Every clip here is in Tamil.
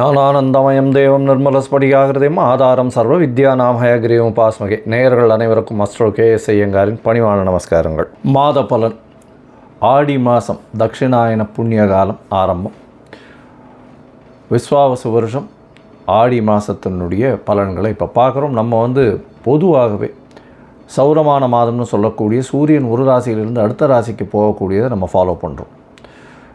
ஞானானந்தமயம் தேவம் நிர்மலஸ்படிகாகிருதயம் ஆதாரம் சர்வ வித்யா நாமயகிரியம் உபாஸ்மகே நேயர்கள் அனைவருக்கும் அஸ்ட்ரோ கே எஸ் ஐயங்காரின் பணிவான நமஸ்காரங்கள். மாத பலன். ஆடி மாதம் தட்சிணாயன புண்ணிய காலம் ஆரம்பம். விஸ்வாவச வருஷம். ஆடி மாதத்தினுடைய பலன்களை இப்போ பார்க்குறோம். நம்ம வந்து பொதுவாகவே சௌரமான மாதம்னு சொல்லக்கூடிய சூரியன் ஒரு ராசியிலிருந்து அடுத்த ராசிக்கு போகக்கூடியதை நம்ம ஃபாலோ பண்ணுறோம்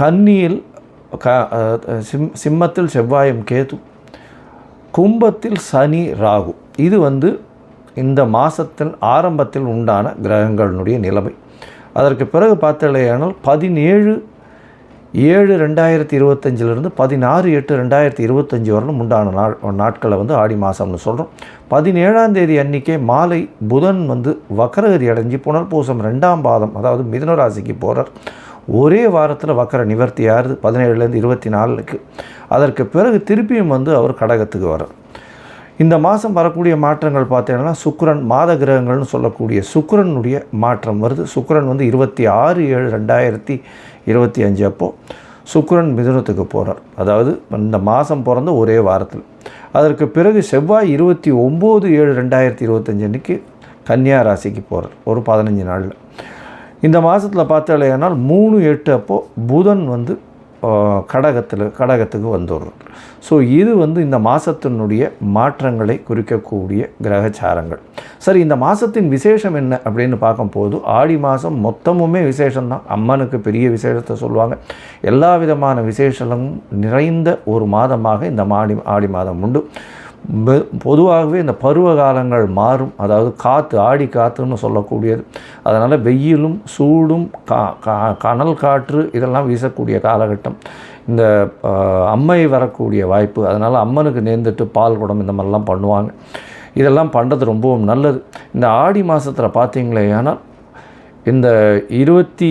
கன்னியில் க சிம் சிம்மத்தில் செவ்வாயும் கேது கும்பத்தில் சனி ராகு. இது வந்து இந்த மாதத்தின் ஆரம்பத்தில் உண்டான கிரகங்களினுடைய நிலைமை. அதற்கு பிறகு பார்த்தலையானால் பதினேழு ஏழு ரெண்டாயிரத்தி இருபத்தஞ்சிலிருந்து பதினாறு எட்டு ரெண்டாயிரத்தி இருபத்தஞ்சி வரலும் உண்டான நாள் நாட்களை வந்து ஆடி மாதம்னு சொல்கிறோம் பதினேழாம் தேதி அன்றைக்கே மாலை புதன் வந்து வக்கரகதி அடைஞ்சு புனர்பூசம் ரெண்டாம் பாதம் அதாவது மிதனராசிக்கு போகிறார் ஒரே வாரத்தில் வக்கர நிவர்த்தி ஆறுது பதினேழுலேருந்து இருபத்தி நாலுக்கு. அதற்கு பிறகு திருப்பியும் வந்து அவர் கடகத்துக்கு வரார் இந்த மாதம் வரக்கூடிய மாற்றங்கள் பார்த்தீங்கன்னா சுக்கிரன் மாத கிரகங்கள்னு சொல்லக்கூடிய சுக்ரனுடைய மாற்றம் வருது. சுக்ரன் வந்து இருபத்தி ஆறு ஏழு ரெண்டாயிரத்தி இருபத்தி அஞ்சு அப்போது சுக்ரன் மிதுனத்துக்கு போகிறார் அதாவது இந்த மாதம் பிறந்த ஒரே வாரத்தில். அதற்கு பிறகு செவ்வாய் இருபத்தி ஒம்பது ஏழு ரெண்டாயிரத்தி இருபத்தஞ்சு அன்னைக்கு கன்னியா ராசிக்கு போகிறார் ஒரு பதினஞ்சு நாளில். இந்த மாதத்தில் பார்த்தாலேனால் மூணு எட்டு அப்போது புதன் வந்து கடகத்தில் கடகத்துக்கு வந்துடுறது ஸோ இது வந்து இந்த மாதத்தினுடைய மாற்றங்களை குறிக்கக்கூடிய கிரகச்சாரங்கள். சரி இந்த மாதத்தின் விசேஷம் என்ன அப்படின்னு பார்க்கும்போது ஆடி மாதம் மொத்தமுமே விசேஷம்தான். அம்மனுக்கு பெரிய விசேஷத்தை சொல்லுவாங்க. எல்லா விதமான விசேஷங்களும் நிறைந்த ஒரு மாதமாக இந்த மாடி ஆடி மாதம் உண்டு. பொதுவாகவே இந்த பருவ காலங்கள் மாறும். அதாவது காற்று ஆடி காற்றுன்னு சொல்லக்கூடியது. அதனால் வெயிலும் சூடும் கா கனல் காற்று இதெல்லாம் வீசக்கூடிய காலகட்டம். இந்த அம்மை வரக்கூடிய வாய்ப்பு. அதனால் அம்மனுக்கு நேர்ந்துட்டு பால் குடம் இந்த மாதிரிலாம் பண்ணுவாங்க. இதெல்லாம் பண்ணுறது ரொம்பவும் நல்லது. இந்த ஆடி மாதத்தில் பார்த்தீங்களே ஆனால் இந்த இருபத்தி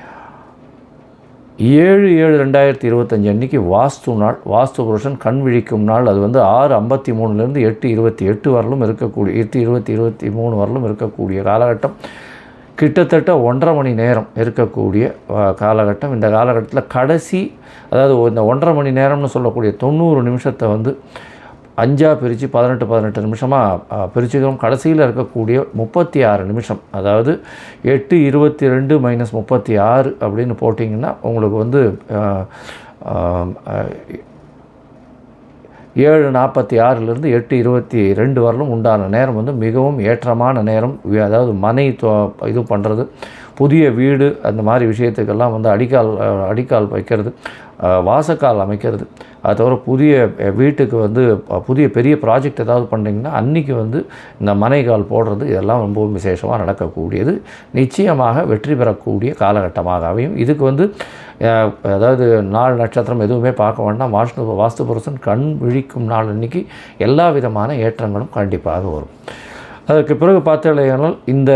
ஏழு ஏழு ரெண்டாயிரத்தி இருபத்தஞ்சி அன்றைக்கி வாஸ்து நாள் வாஸ்து புருஷன் கண் விழிக்கும் நாள். அது வந்து ஆறு ஐம்பத்தி மூணுலேருந்து எட்டு இருபத்தி எட்டு வரலும் இருக்கக்கூடிய எட்டு இருபத்தி இருபத்தி மூணு வரலும் இருக்கக்கூடிய காலகட்டம். கிட்டத்தட்ட ஒன்றரை மணி நேரம் இருக்கக்கூடிய காலகட்டம். இந்த காலகட்டத்தில் கடைசி அதாவது இந்த ஒன்றரை மணி நேரம்னு சொல்லக்கூடிய தொண்ணூறு நிமிஷத்தை வந்து அஞ்சாக பிரித்து பதினெட்டு பதினெட்டு நிமிஷமாக பிரிச்சுக்கிறோம். கடைசியில் இருக்கக்கூடிய முப்பத்தி ஆறு நிமிஷம் அதாவது எட்டு இருபத்தி ரெண்டு மைனஸ் முப்பத்தி ஆறு அப்படின்னு போட்டிங்கன்னா உங்களுக்கு வந்து ஏழு நாற்பத்தி ஆறுலேருந்து எட்டு இருபத்தி ரெண்டு வரலும் உண்டான நேரம் வந்து மிகவும் ஏற்றமான நேரம். அதாவது மனை தொ- இது பண்ணுறது புதிய வீடு அந்த மாதிரி விஷயத்துக்கெல்லாம் வந்து அடிக்கால் அடிக்கால் வைக்கிறது வாசக்கால் அமைக்கிறது. அது தவிர புதிய வீட்டுக்கு வந்து புதிய பெரிய ப்ராஜெக்ட் ஏதாவது பண்ணிங்கன்னா அன்றைக்கி வந்து இந்த மனைகால் போடுறது இதெல்லாம் ரொம்பவும் விசேஷமாக நடக்கக்கூடியது. நிச்சயமாக வெற்றி பெறக்கூடிய காலகட்டமாக அமையும் இதுக்கு வந்து அதாவது நாள் நட்சத்திரம் எதுவுமே பார்க்க வேண்டாம். வாஸ்து வாஸ்து புருஷன் கண் விழிக்கும் நாள் அன்னைக்கு எல்லா விதமான ஏற்றங்களும் கண்டிப்பாக வரும். அதற்கு பிறகு பார்த்தீங்கன்னா இந்த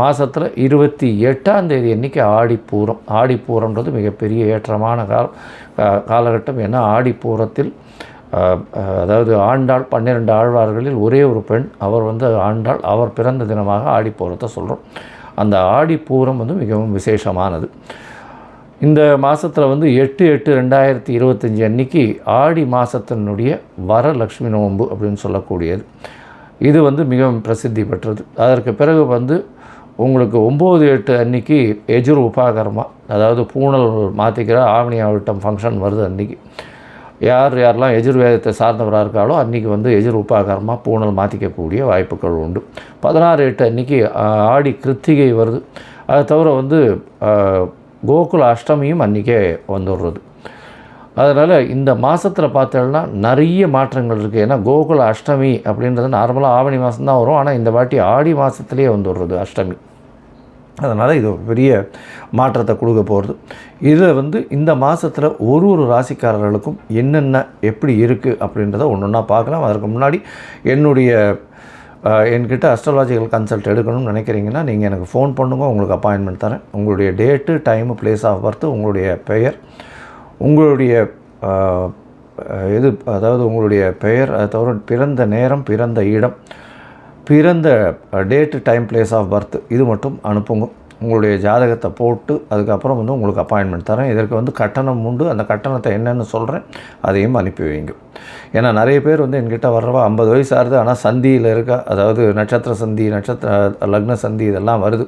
மாதத்தில் இருபத்தி எட்டாம் தேதி அன்றைக்கி ஆடிப்பூரம் ஆடிப்பூரம்ன்றது மிகப்பெரிய ஏற்றமான கால காலகட்டம். ஏன்னா ஆடிப்பூரத்தில் அதாவது ஆண்டாள் பன்னிரெண்டு ஆழ்வார்களில் ஒரே ஒரு பெண் அவர் வந்து ஆண்டாள் அவர் பிறந்த தினமாக ஆடிப்பூரத்தை சொல்கிறோம் அந்த ஆடிப்பூரம் வந்து மிகவும் விசேஷமானது. இந்த மாதத்தில் வந்து எட்டு எட்டு ரெண்டாயிரத்தி இருபத்தஞ்சி அன்னைக்கு ஆடி மாதத்தினுடைய வரலக்ஷ்மி நோன்பு அப்படின்னு சொல்லக்கூடியது. இது வந்து மிகவும் பிரசித்தி பெற்றது. அதற்கு பிறகு வந்து உங்களுக்கு ஒம்பது எட்டு அன்னைக்கு எஜுர் உபாகரமாக அதாவது பூணல் மாற்றிக்கிற ஆவணி ஆவட்டம் ஃபங்க்ஷன் வருது அன்றைக்கி யார் யாரெல்லாம் எஜுர்வேதத்தை சார்ந்தவராக இருக்காலோ அன்றைக்கி வந்து எஜுர் உபாகரமாக பூணல் மாற்றிக்கக்கூடிய வாய்ப்புகள் உண்டு. பதினாறு எட்டு அன்றைக்கி ஆடி கிருத்திகை வருது. அதை தவிர வந்து கோகுல அஷ்டமியும் அன்றைக்கே வந்துடுறது. அதனால் இந்த மாதத்தில் பார்த்தோம்னா நிறைய மாற்றங்கள் இருக்குது ஏன்னா கோகுல அஷ்டமி அப்படின்றது நார்மலாக ஆவணி மாதம் தான் வரும். ஆனால் இந்த வாட்டி ஆடி மாதத்துலேயே வந்துடுறது அஷ்டமி. அதனால் இது ஒரு பெரிய மாற்றத்தை கொடுக்க போகிறது இதில் வந்து இந்த மாதத்தில் ஒரு ஒரு ராசிக்காரர்களுக்கும் என்னென்ன எப்படி இருக்குது அப்படின்றத ஒன்று ஒன்றா பார்க்கலாம். அதற்கு முன்னாடி என்னுடைய என்கிட்ட அஸ்ட்ராலாஜிக்கல் கன்சல்ட் எடுக்கணும்னு நினைக்கிறீங்கன்னா நீங்கள் எனக்கு ஃபோன் பண்ணுங்க. உங்களுக்கு அப்பாயின்மெண்ட் தரேன். உங்களுடைய date time place of birth உங்களுடைய பெயர் உங்களுடைய இது அதாவது உங்களுடைய பெயர் அது தவிர பிறந்த நேரம் பிறந்த இடம் பிறந்த date time place of birth இது மட்டும் அனுப்புங்க. உங்களுடைய ஜாதகத்தை போட்டு அதுக்கப்புறம் வந்து உங்களுக்கு அப்பாயின்மெண்ட் தரேன். இதற்கு வந்து கட்டணம் உண்டு. அந்த கட்டணத்தை என்னென்னு சொல்கிறேன் அதையும் அனுப்பி வைங்க. ஏன்னா நிறைய பேர் வந்து என்கிட்ட வர்றவா ஐம்பது வயசு ஆகுது. ஆனால் சந்தியில் இருக்கா அதாவது நட்சத்திர சந்தி நட்சத்திர லக்ன சந்தி இதெல்லாம் வருது.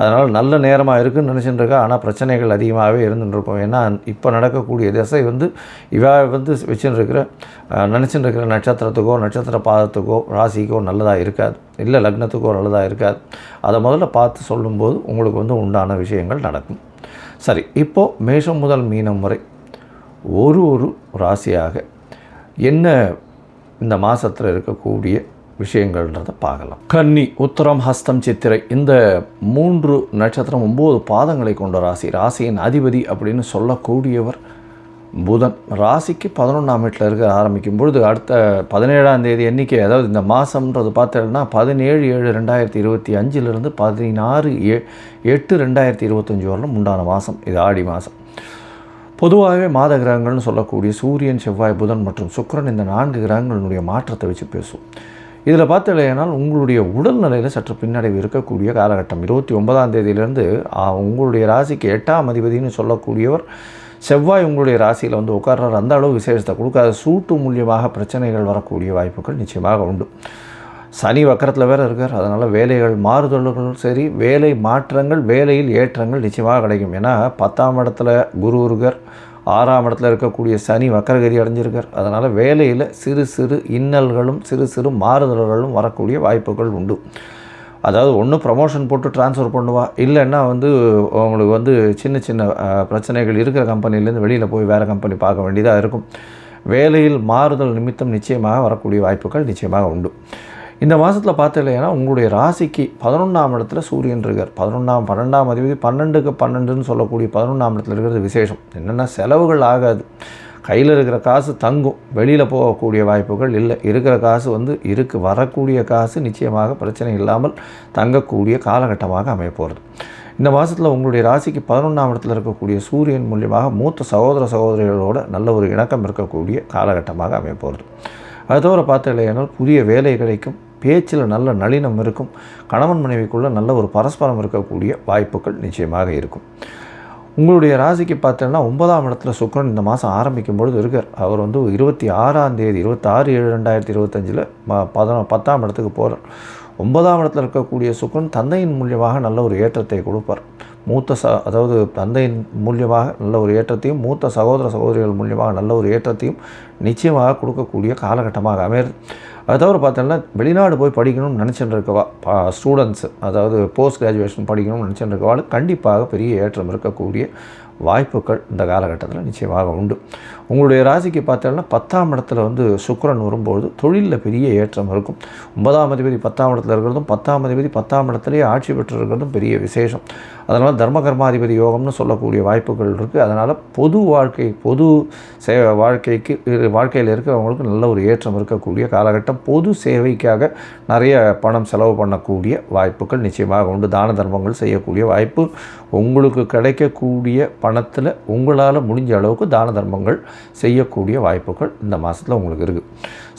அதனால் நல்ல நேரமாக இருக்குன்னு நினச்சிட்டு இருக்கா. ஆனால் பிரச்சனைகள் அதிகமாகவே இருந்துட்டு ஏன்னா இப்போ நடக்கக்கூடிய திசை வந்து இவா வந்து வச்சுட்டு இருக்கிற நினச்சிட்டு இருக்கிற நட்சத்திரத்துக்கோ நட்சத்திர பாதத்துக்கோ ராசிக்கோ நல்லதாக இருக்காது. இல்லை லக்னத்துக்கு ஒரு நல்லதாக இருக்காது அதை முதல்ல பார்த்து சொல்லும்போது உங்களுக்கு வந்து உண்டான விஷயங்கள் நடக்கும். சரி இப்போது மேஷம் முதல் மீனம் வரை ஒரு ஒரு ராசியாக என்ன இந்த மாதத்தில் இருக்கக்கூடிய விஷயங்கள்ன்றதை பார்க்கலாம். கன்னி உத்தரம் ஹஸ்தம் சித்திரை இந்த மூன்று நட்சத்திரம் ஒம்பது பாதங்களை கொண்ட ராசி. ராசியின் அதிபதி அப்படின்னு சொல்லக்கூடியவர் புதன் ராசிக்கு பதினொன்றாம் வீட்டில் இருக்க ஆரம்பிக்கும் பொழுது அடுத்த பதினேழாம் தேதி எண்ணிக்கை அதாவது இந்த மாதம்ன்றது பார்த்தோம்னா பதினேழு ஏழு ரெண்டாயிரத்தி இருபத்தி அஞ்சிலிருந்து பதினாறு ஏ எட்டு ரெண்டாயிரத்தி இருபத்தஞ்சி வரலும் உண்டான மாதம் இது ஆடி மாதம் பொதுவாகவே மாத கிரகங்கள்னு சொல்லக்கூடிய சூரியன் செவ்வாய் புதன் மற்றும் சுக்கிரன் இந்த நான்கு கிரகங்களினுடைய மாற்றத்தை வச்சு பேசும் இதில் பார்த்தீங்கன்னா உங்களுடைய உடல்நிலையில் சற்று பின்னடைவு இருக்கக்கூடிய காலகட்டம். இருபத்தி ஒன்பதாம் தேதியிலேருந்து உங்களுடைய ராசிக்கு எட்டாம் அதிபதினு சொல்லக்கூடியவர் செவ்வாய் உங்களுடைய ராசியில் வந்து உட்கார்றார். அந்த அளவு விசேஷத்தை கொடுக்காத. சூட்டு மூலியமாக பிரச்சனைகள் வரக்கூடிய வாய்ப்புகள் நிச்சயமாக உண்டு. சனி வக்கரத்தில் வேறு இருக்கார். அதனால் வேலைகள் மாறுதல்களும் சரி வேலை மாற்றங்கள் வேலையில் ஏற்றங்கள் நிச்சயமாக கிடைக்கும். ஏன்னா பத்தாம் இடத்துல குரு இருக்கார். ஆறாம் இடத்துல இருக்கக்கூடிய சனி வக்கரகதி அடைஞ்சிருக்கார். அதனால் வேலையில் சிறு சிறு இன்னல்களும் சிறு சிறு மாறுதல்களும் வரக்கூடிய வாய்ப்புகள் உண்டு. அதாவது ஒன்று ப்ரமோஷன் போட்டு ட்ரான்ஸ்ஃபர் பண்ணுவா. இல்லைன்னா வந்து உங்களுக்கு வந்து சின்ன சின்ன பிரச்சனைகள் இருக்கிற கம்பெனிலேருந்து வெளியில் போய் வேறு கம்பெனி பார்க்க வேண்டியதாக இருக்கும். வேலையில் மாறுதல் நிமித்தம் நிச்சயமாக வரக்கூடிய வாய்ப்புகள் நிச்சயமாக உண்டு. இந்த மாதத்தில் பார்த்தீங்கன்னா உங்களுடைய ராசிக்கு பதினொன்றாம் இடத்துல சூரியன் இருக்கார். பதினொன்றாம் பன்னெண்டாம் அதிபதி பன்னெண்டுக்கு பன்னெண்டுன்னு சொல்லக்கூடிய பதினொன்றாம் இடத்துல இருக்கிறது விசேஷம். என்னென்னா செலவுகள் ஆகாது. கையில் இருக்கிற காசு தங்கும். வெளியில் போகக்கூடிய வாய்ப்புகள் இல்லை. இருக்கிற காசு வந்து இருக்கு. வரக்கூடிய காசு நிச்சயமாக பிரச்சனை இல்லாமல் தங்கக்கூடிய காலகட்டமாக அமையப்போகிறது இந்த மாதத்தில் உங்களுடைய ராசிக்கு பதினொன்றாம் இடத்துல இருக்கக்கூடிய சூரியன் மூலியமாக மூத்த சகோதர சகோதரிகளோட நல்ல ஒரு இணக்கம் இருக்கக்கூடிய காலகட்டமாக அமையப்போகிறது அது தவிர பார்த்தீங்கன்னா புதிய வேலை கிடைக்கும். பேச்சில் நல்ல நளினம் இருக்கும். கணவன் மனைவிக்குள்ளே நல்ல ஒரு பரஸ்பரம் இருக்கக்கூடிய வாய்ப்புகள் நிச்சயமாக இருக்கும். உங்களுடைய ராசிக்கு பார்த்தீங்கன்னா ஒன்பதாம் இடத்துல சுக்கரன் இந்த மாதம் ஆரம்பிக்கும் பொழுது இருக்கார். அவர் வந்து இருபத்தி ஆறாம் தேதி இருபத்தாறு ஏழு ரெண்டாயிரத்தி இருபத்தஞ்சில் பதினொ பத்தாம் இடத்துக்கு போகிறார் ஒன்பதாம் இடத்துல இருக்கக்கூடிய சுக்கரன் தந்தையின் மூலியமாக நல்ல ஒரு ஏற்றத்தை கொடுப்பார். மூத்த ச அதாவது தந்தையின் மூலியமாக நல்ல ஒரு ஏற்றத்தையும் மூத்த சகோதர சகோதரிகள் மூலியமாக நல்ல ஒரு ஏற்றத்தையும் நிச்சயமாக கொடுக்கக்கூடிய காலகட்டமாக அமையிறது அது தவிர பார்த்தோம்னா வெளிநாடு போய் படிக்கணும்னு நினச்சிட்டு இருக்கவா ஸ்டூடெண்ட்ஸு அதாவது போஸ்ட் கிராஜுவேஷன் படிக்கணும்னு நினச்சிட்டு இருக்கவாள் கண்டிப்பாக பெரிய ஏற்றம் இருக்கக்கூடிய வாய்ப்புகள் இந்த காலகட்டத்தில் நிச்சயமாக உண்டு. உங்களுடைய ராசிக்கு பார்த்தோம்னா பத்தாம் இடத்துல வந்து சுக்கரன் வரும்போது தொழிலில் பெரிய ஏற்றம் இருக்கும். ஒன்பதாம் அதிபதி பத்தாம் இடத்துல இருக்கிறதும் பத்தாம் அதிபதி பத்தாம் இடத்துலேயே ஆட்சி பெற்று இருக்கிறதும் பெரிய விசேஷம். அதனால் தர்மகர்மாதிபதி யோகம்னு சொல்லக்கூடிய வாய்ப்புகள் இருக்குது அதனால் பொது வாழ்க்கை பொது சே வாழ்க்கைக்கு வாழ்க்கையில் இருக்கிறவங்களுக்கு நல்ல ஒரு ஏற்றம் இருக்கக்கூடிய காலகட்டம். பொது சேவைக்காக நிறைய பணம் செலவு பண்ணக்கூடிய வாய்ப்புகள் நிச்சயமாக உண்டு. தான தர்மங்கள் செய்யக்கூடிய வாய்ப்பு. உங்களுக்கு கிடைக்கக்கூடிய பணத்தில் உங்களால் முடிஞ்ச அளவுக்கு தான தர்மங்கள் செய்யக்கூடிய வாய்ப்புகள் இந்த மாதத்தில் உங்களுக்கு இருக்குது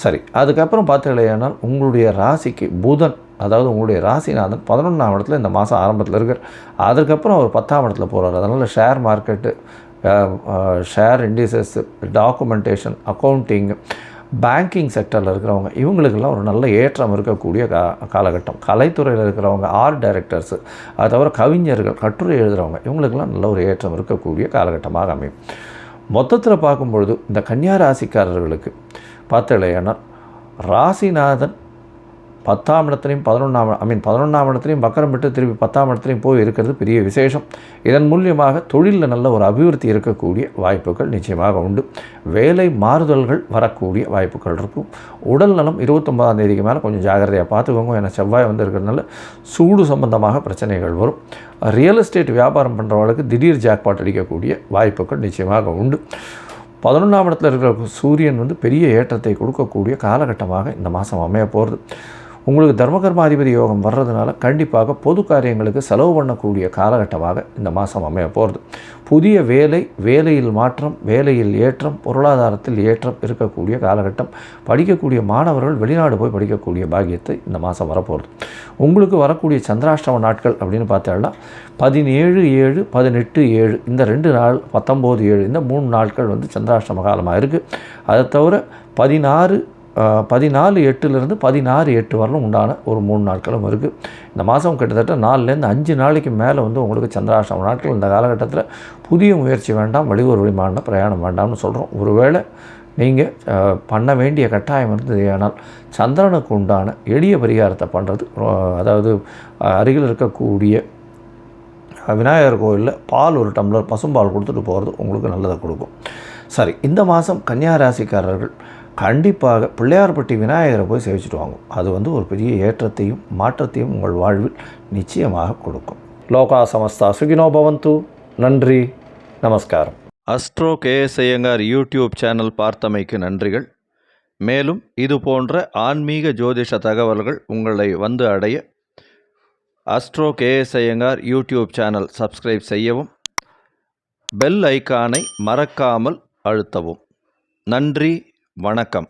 சரி அதுக்கப்புறம் பார்த்துக்கலையானால் உங்களுடைய ராசிக்கு புதன் அதாவது உங்களுடைய ராசிநாதன் பதினொன்றாம் இடத்துல இந்த மாதம் ஆரம்பத்தில் இருக்கார். அதுக்கப்புறம் அவர் பத்தாம் இடத்துல போகிறார் அதனால் share market share indices documentation accounting banking செக்டரில் இருக்கிறவங்க இவங்களுக்கெல்லாம் ஒரு நல்ல ஏற்றம் இருக்கக்கூடிய கா காலகட்டம். கலைத்துறையில் இருக்கிறவங்க ஆர்ட் டைரக்டர்ஸு அது தவிர கவிஞர்கள் கட்டுரை எழுதுகிறவங்க இவங்களுக்கெல்லாம் நல்ல ஒரு ஏற்றம் இருக்கக்கூடிய காலகட்டமாக அமையும். மொத்தத்தில் பார்க்கும்பொழுது இந்த கன்னியா ராசிக்காரர்களுக்கு பார்த்தலையானால் ராசிநாதன் பத்தாம் இடத்துலையும் பதினொன்றாம் ஐ மீன் பதினொன்றாம் இடத்துலையும் வக்கரம் விட்டு திருப்பி பத்தாம் இடத்துலையும் போய் இருக்கிறது பெரிய விசேஷம். இதன் மூலியமாக தொழிலில் நல்ல ஒரு அபிவிருத்தி இருக்கக்கூடிய வாய்ப்புகள் நிச்சயமாக உண்டு. வேலை மாறுதல்கள் வரக்கூடிய வாய்ப்புகள் இருக்கும். உடல் நலம் இருபத்தொம்பதாம் தேதிக்கு மேலே கொஞ்சம் ஜாகிரதையாக பார்த்துக்கோங்க. ஏன்னா செவ்வாய் வந்து இருக்கிறதுனால சூடு சம்பந்தமாக பிரச்சனைகள் வரும். ரியல் எஸ்டேட் வியாபாரம் பண்ணுறவங்களுக்கு திடீர் ஜாக்பாட் அடிக்கக்கூடிய வாய்ப்புகள் நிச்சயமாக உண்டு. பதினொன்றாம் இடத்துல இருக்கிற சூரியன் வந்து பெரிய ஏற்றத்தை கொடுக்கக்கூடிய காலகட்டமாக இந்த மாதம் அமைய போகிறது உங்களுக்கு தர்மகர்மாதிபதி யோகம் வர்றதுனால கண்டிப்பாக பொது காரியங்களுக்கு செலவு பண்ணக்கூடிய காலகட்டமாக இந்த மாதம் அமைய போகிறது. புதிய வேலை வேலையில் மாற்றம் வேலையில் ஏற்றம் பொருளாதாரத்தில் ஏற்றம் இருக்கக்கூடிய காலகட்டம் படிக்கக்கூடிய மாணவர்கள் வெளிநாடு போய் படிக்கக்கூடிய பாக்கியத்தை இந்த மாதம் வரப்போகிறது. உங்களுக்கு வரக்கூடிய சந்திராஷ்டம நாட்கள் அப்படின்னு பார்த்தோம்னா பதினேழு ஏழு பதினெட்டு ஏழு இந்த ரெண்டு நாள் பத்தொம்போது ஏழு இந்த மூணு நாட்கள் வந்து சந்திராஷ்டம காலமாக இருக்குது அதை தவிர பதினாறு பதினாலு எட்டுலேருந்து பதினாறு எட்டு வரலும் உண்டான ஒரு மூணு நாட்களும் இருக்குது இந்த மாதம் கிட்டத்தட்ட நாலுலேருந்து அஞ்சு நாளைக்கு மேலே வந்து உங்களுக்கு சந்திராஷ்டம நாட்கள். இந்த காலகட்டத்தில் புதிய முயற்சி வேண்டாம் வெளியூர் வழிமான பிரயாணம் வேண்டாம்னு சொல்கிறோம் ஒருவேளை நீங்கள் பண்ண வேண்டிய கட்டாயம் இருந்தது ஆனால் சந்திரனுக்கு உண்டான எளிய பரிகாரத்தை பண்ணுறது அதாவது அருகில் இருக்கக்கூடிய விநாயகர் கோயிலில் பால் ஒரு டம்ளர் பசும்பால் கொடுத்துட்டு போகிறது உங்களுக்கு நல்லதை கொடுக்கும். சரி இந்த மாதம் கன்னியா ராசிக்காரர்கள் கண்டிப்பாக பிள்ளையார்பட்டி விநாயகரை போய் சேவிச்சுட்டு வாங்க. அது வந்து ஒரு பெரிய ஏற்றத்தையும் மாற்றத்தையும் உங்கள் வாழ்வில் நிச்சயமாக கொடுக்கும். லோகா சமஸ்தா சுகினோ பவந்து. நன்றி. நமஸ்காரம். Astro KS Iyengar YouTube channel பார்த்தமைக்கு நன்றிகள். மேலும் இது போன்ற ஆன்மீக ஜோதிஷ தகவல்கள் உங்களை வந்து அடைய Astro KS Iyengar YouTube channel subscribe செய்யவும் பெல் ஐக்கானை மறக்காமல் அழுத்தவும். நன்றி. வணக்கம்.